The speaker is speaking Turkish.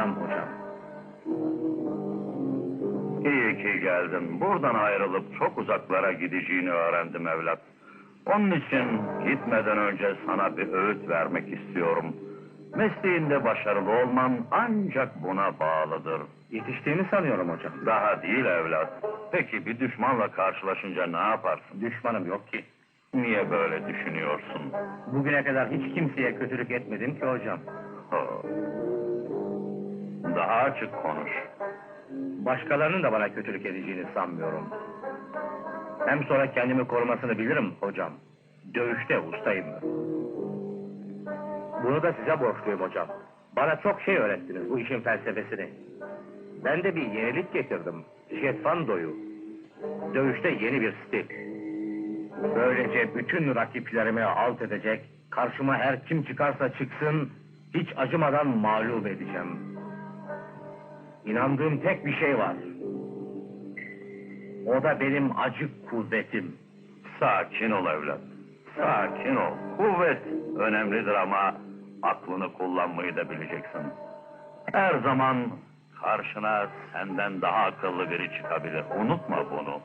yapacağım hocam. İyi ki geldin. Buradan ayrılıp çok uzaklara gideceğini öğrendim evlat. Onun için gitmeden önce sana bir öğüt vermek istiyorum. Mesleğinde başarılı olman ancak buna bağlıdır. Yetiştiğimi sanıyorum hocam. Daha değil evlat. Peki bir düşmanla karşılaşınca ne yaparsın? Düşmanım yok ki. Niye böyle düşünüyorsun? Bugüne kadar hiç kimseye kötülük etmedim ki hocam. Oh. Daha açık konuş. Başkalarının da bana kötülük edeceğini sanmıyorum. Hem sonra kendimi korumasını bilirim hocam. Dövüşte ustayım. Bunu da size borçluyum hocam. Bana çok şey öğrettiniz bu işin felsefesini. Ben de bir yenilik getirdim. Jet Van Do'yu. Dövüşte yeni bir stil. Böylece bütün rakiplerimi alt edecek, karşıma her kim çıkarsa çıksın, hiç acımadan mağlup edeceğim. İnandığım tek bir şey var. O da benim acık kuvvetim. Sakin ol evlat. Sakin ol. Kuvvet önemlidir ama aklını kullanmayı da bileceksin. Her zaman karşına senden daha akıllı biri çıkabilir. Unutma bunu.